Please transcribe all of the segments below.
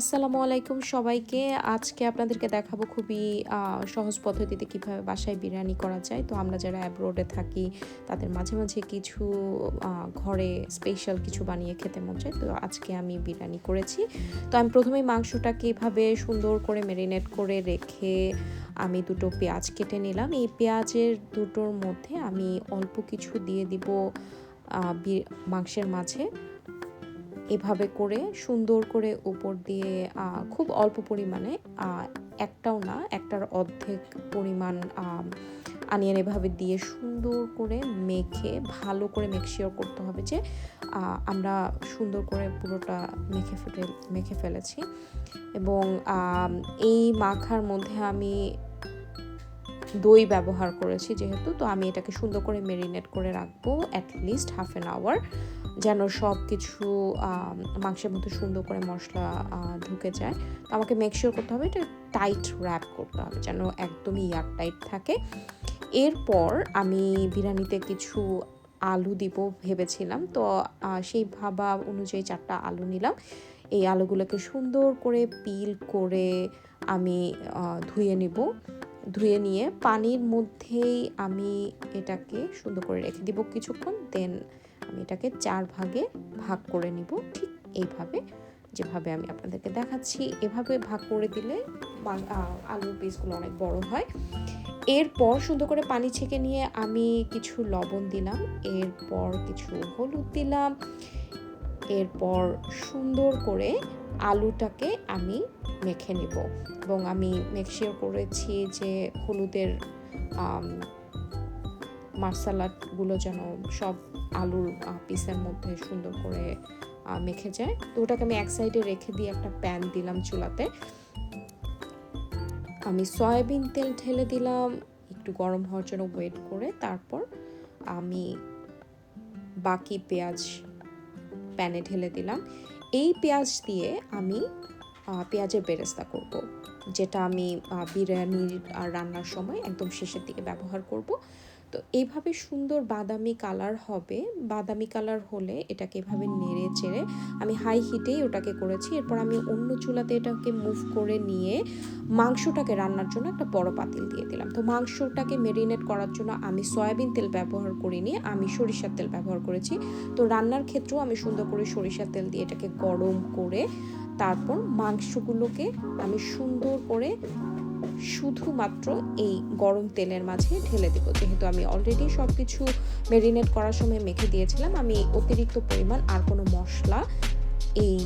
আসসালামু আলাইকুম সবাইকে। আজকে আপনাদেরকে দেখাবো খুবই সহজ পদ্ধতিতে কীভাবে বাসায় বিরিয়ানি করা যায়। তো আমরা যারা অ্যাব্রোডে থাকি, তাদের মাঝে মাঝে কিছু ঘরে স্পেশাল কিছু বানিয়ে খেতে মন চায়। তো আজকে আমি বিরিয়ানি করেছি। তো আমি প্রথমেই মাংসটাকে এভাবে সুন্দর করে মেরিনেট করে রেখে আমি দুটো পেঁয়াজ কেটে নিলাম। এই পেঁয়াজের দুটোর মধ্যে আমি অল্প কিছু দিয়ে দিব মাংসের মাঝে। এভাবে করে সুন্দর করে উপর দিয়ে খুব অল্প পরিমাণে একটাও না, একটার অর্ধেক পরিমাণ আনিয়ান এভাবে দিয়ে সুন্দর করে মেখে, ভালো করে মেকশিওর করতে হবে যে আমরা সুন্দর করে পুরোটা মেখে ফেলে মেখে ফেলেছি। এবং এই মাখার মধ্যে আমি দই ব্যবহার করেছি যেহেতু, তো আমি এটাকে সুন্দর করে মেরিনেট করে রাখব অ্যাটলিস্ট হাফ অ্যান আওয়ার যেন সব কিছু মাংসের মধ্যে সুন্দর করে মশলা ঢুকে যায়। তো আমাকে মেকশিওর করতে হবে এটা টাইট র্যাপ করতে হবে, যেন একদমই ইয়ার টাইট থাকে। এরপর আমি বিরিয়ানিতে কিছু আলু দিব ভেবেছিলাম, তো সেই ভাবা অনুযায়ী চারটা আলু নিলাম। এই আলুগুলোকে সুন্দর করে পিল করে আমি ধুয়ে নিব। ধুয়ে নিয়ে পানির মধ্যেই আমি এটাকে সুন্দর করে রেখে দিব কিছুক্ষণ। দেন আমি এটাকে চার ভাগে ভাগ করে নিব। ঠিক এইভাবে যেভাবে আমি আপনাদেরকে দেখাচ্ছি, এভাবে ভাগ করে দিলে আলুর পিসগুলো অনেক বড় হয়। এরপর সুন্দর করে পানি ছেঁকে নিয়ে আমি কিছু লবণ দিলাম, এরপর কিছু হলুদ দিলাম, এরপর সুন্দর করে আলুটাকে আমি মেখে নিব। এবং আমি মেকশিওর করেছি যে হলুদের আম, মশলাগুলো যেন সব আলুর পিসের মধ্যে সুন্দর করে মেখে যায়। তো ওটাকে আমি এক সাইডে রেখে দিয়ে একটা প্যান দিলাম চুলাতে। আমি সয়াবিন তেল ঢেলে দিলাম একটু গরম হওয়ার জন্য ওয়েট করে তারপর আমি বাকি পেঁয়াজ প্যানে ঢেলে দিলাম। এই পেঁয়াজ দিয়ে আমি পেঁয়াজের বেরেস্তা করব, যেটা আমি বিরিয়ানির রান্নার সময় একদম শেষের দিকে ব্যবহার করব। তো এইভাবে সুন্দর বাদামি কালার হবে, বাদামি কালার হলে এটাকে এভাবে নেড়ে চেড়ে আমি হাই হিটেই ওটাকে করেছি। এরপর আমি অন্য চুলাতে এটাকে মুভ করে নিয়ে মাংসটাকে রান্নার জন্য একটা বড় পাতিল দিয়ে দিলাম। তো মাংসটাকে মেরিনেট করার জন্য আমি সয়াবিন তেল ব্যবহার করিনি, আমি সরিষার তেল ব্যবহার করেছি। তো রান্নার ক্ষেত্রেও আমি সুন্দর করে সরিষার তেল দিয়ে এটাকে গরম করে তারপর মাংসগুলোকে আমি সুন্দর করে শুধুমাত্র এই গরম তেলের মাঝে ঢেলে দেবো। যেহেতু আমি অলরেডি সব কিছু মেরিনেট করার সময় মেখে দিয়েছিলাম, আমি অতিরিক্ত পরিমাণ আর কোনো মশলা এই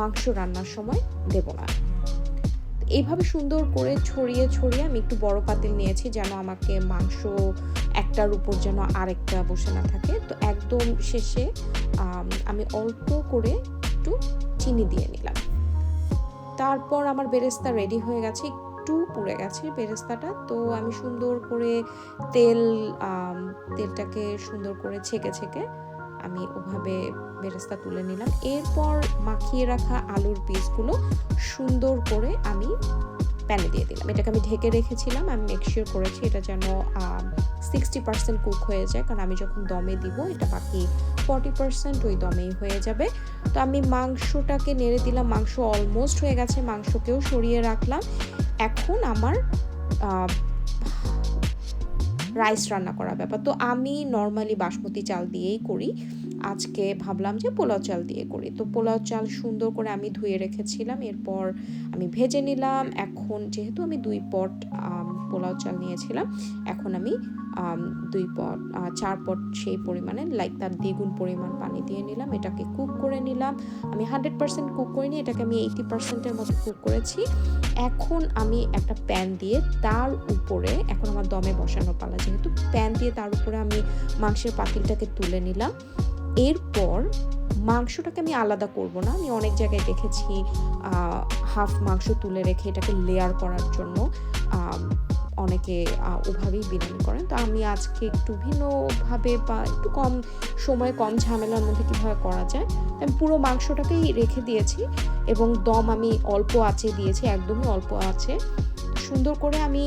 মাংস রান্নার সময় দেব না। এইভাবে সুন্দর করে ছড়িয়ে ছড়িয়ে আমি একটু বড় পাতিল নিয়েছি যেন আমাকে মাংস একটার উপর যেন আরেকটা বসে না থাকে। তো একদম শেষে, আমি অল্প করে একটু চিনি দিয়ে নিলাম। তারপর আমার বেরেস্তা রেডি হয়ে গেছে একটু পুড়ে গেছে বেরেস্তাটা। তো আমি সুন্দর করে তেল তেলটাকে সুন্দর করে ছেঁকে ছেঁকে আমি ওভাবে বেরেস্তা তুলে নিলাম। এরপর মাখিয়ে রাখা আলুর পিসগুলো সুন্দর করে আমি প্যানে দিয়ে দিলাম। এটাকে আমি ঢেকে রেখেছিলাম। আমি মেকশিওর করেছি এটা যেন সিক্সটি পার্সেন্ট কুক হয়ে যায়। কারণ আমি যখন দমে দিব, এটা বাকি ফর্টি পার্সেন্ট ওই দমেই হয়ে যাবে। তো আমি মাংসটাকে নেড়ে দিলাম। মাংস অলমোস্ট হয়ে গেছে। মাংসকেও সরিয়ে রাখলাম। এখন আমার রাইস রান্না করার ব্যাপার। তো আমি নর্মালি বাসমতি চাল দিয়েই করি। আজকে ভাবলাম যে পোলাও চাল দিয়ে করি। তো পোলাও চাল সুন্দর করে আমি ধুয়ে রেখেছিলাম, এরপর আমি ভেজে নিলাম। এখন যেহেতু আমি দুই পট পোলাও চাল নিয়েছিলাম, এখন আমি দুই পট চার পট সেই পরিমাণে লাইক তার দ্বিগুণ পরিমাণ পানি দিয়ে নিলাম। এটাকে কুক করে নিলাম। আমি হান্ড্রেড পার্সেন্ট কুক করিনি, এটাকে আমি এইটি পার্সেন্টের মতো কুক করেছি। এখন আমি একটা প্যান দিয়ে তার উপরে, এখন আমার দমে বসানো পালা, যেহেতু প্যান দিয়ে তার উপরে আমি মাংসের পাতিলটাকে তুলে নিলাম। এরপর মাংসটাকে আমি আলাদা করব না। আমি অনেক জায়গায় দেখেছি হাফ মাংস তুলে রেখে এটাকে লেয়ার করার জন্য। অনেকে ওভাবেই বিরিয়ানি করেন। তো আমি আজকে একটু ভিন্নভাবে বা একটু কম সময় কম ঝামেলার মধ্যে কীভাবে করা যায় আমি পুরো মাংসটাকেই রেখে দিয়েছি এবং দম আমি অল্প আঁচে দিয়েছি, একদমই অল্প আছে সুন্দর করে আমি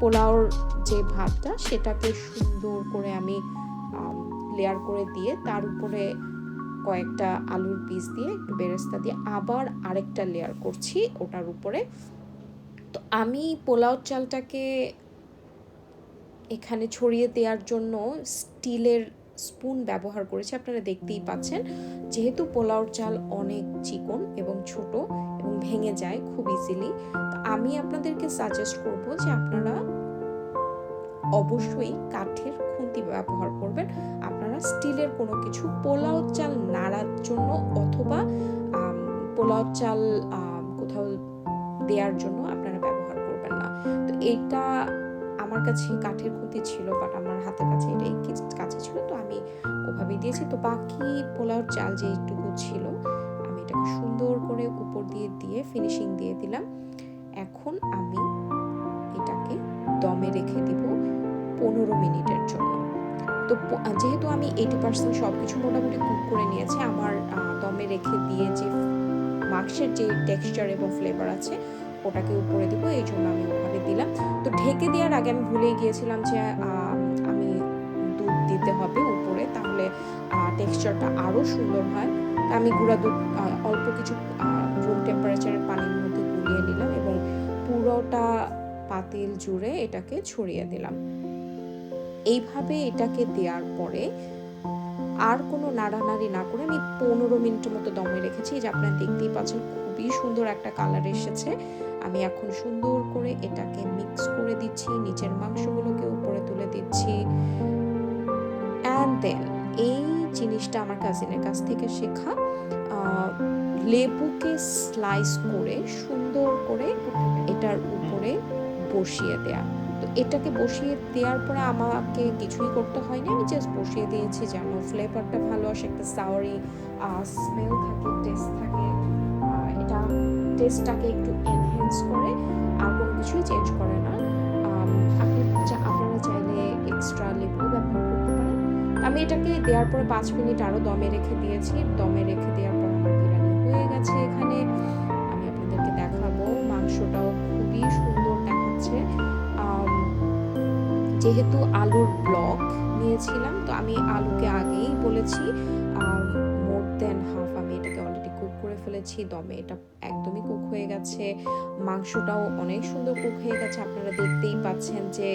পোলাওর যে ভাতটা, সেটাকে সুন্দর করে আমি লেয়ার করে দিয়ে তার উপরে কয়েকটা আলুর পিস দিয়ে একটু বেরেস্তা দিয়ে আবার আরেকটা লেয়ার করছি ওটার উপরে। তো আমি পোলাও চালটাকে এখানে ছড়িয়ে দেওয়ার জন্য স্টিলের স্পুন ব্যবহার করেছি, আপনারা দেখতেই পাচ্ছেন। যেহেতু পোলাওর চাল অনেক চিকন এবং ছোট এবং ভেঙে যায় খুব ইজিলি তো আমি আপনাদেরকে সাজেস্ট করব যে আপনারা অবশ্যই কাঠের খুন্তি ব্যবহার করবেন। আপনারা স্টিলের কোনো কিছু পোলাও চাল নাড়ার জন্য অথবা পোলাও চাল কোথাও দেওয়ার জন্য আপনারা ব্যবহার করবেন না। তো এটা আমার কাছে কাঠের খুঁতি ছিল বাট আমার হাতের কাছে এটাই কি- কাছে ছিল, তো আমি ওভাবেই দিয়েছি। তো বাকি পোলাওর চাল যেইটুকু ছিল, আমি এটাকে সুন্দর করে উপর দিয়ে দিয়ে ফিনিশিং দিয়ে দিলাম। এখন আমি এটাকে দমে রেখে দিব। পনেরো মিনিটের জন্য। তো যেহেতু আমি এইটি পার্সেন্ট সব কিছু মোটামুটি কুক করে নিয়েছি, আমার দমে রেখে দিয়ে যে মাংসের যে টেক্সচার এবং ফ্লেভার আছে, ওটাকে উপরে দিব, এই জন্য আমি ওভাবে দিলাম। তো ঢেকে দেওয়ার আগে আমি ভুলেই গিয়েছিলাম যে আমি দুধ দিতে হবে উপরে, তাহলে টেক্সচারটা আরও সুন্দর হয়। আমি গুঁড়া দুধ অল্প কিছু রুম টেম্পারেচারের পানির মধ্যে গুলিয়ে নিলাম এবং পুরোটা পাতিল জুড়ে এটাকে ছড়িয়ে দিলাম। এইভাবে এটাকে দেওয়ার পরে আর কোনো নাড়ানাড়ি না করে আমি পনেরো মিনিটের মতো দমে রেখেছি। যে আপনারা দেখতেই পাচ্ছেন, খুবই সুন্দর একটা কালার এসেছে। আমি এখন সুন্দর করে এটাকে মিক্স করে দিচ্ছি, নিচের মাংসগুলোকে উপরে তুলে দিচ্ছি। অ্যান্ড দেন এই জিনিসটা আমার কাজিনের কাছ থেকে শেখা লেবুকে স্লাইস করে সুন্দর করে এটার উপরে বসিয়ে দেয়া। এটাকে বসিয়ে দেওয়ার পরে আমাকে কিছুই করতে হয়নি। আমি জাস্ট বসিয়ে দিয়েছি যেন ফ্লেভারটা ভালো, আসে একটা সাওয়ারি স্মেল থাকে টেস্ট থাকে। এটা টেস্টটাকে একটু এনহেন্স করে আর কোনো কিছুই চেঞ্জ করে না। আপনি আপনারা চাইলে এক্সট্রা লেবু ব্যবহার করতে পারেন। আমি এটাকে দেওয়ার পরে পাঁচ মিনিট আরও দমে রেখে দিয়েছি। দমে রেখে দেওয়ার পর আমার বিরিয়ানি হয়ে গেছে এখানে। যেহেতু আলুর ব্লক নিয়েছিলাম, তো আমি আলুকে আগেই বলেছি মোর দেন হাফ আমি এটাকে অলরেডি কুক করে ফেলেছি, দমে এটা একদমই কুক হয়ে গেছে, মাংসটাও অনেক সুন্দর কুক হয়ে গেছে, আপনারা দেখতেই পাচ্ছেন যে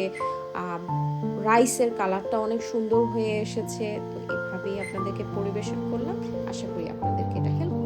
রাইসের কালারটা অনেক সুন্দর হয়ে এসেছে, তো এভাবেই আপনাদেরকে পরিবেশন করলাম, আশা করি আপনাদেরকে এটা হেল্প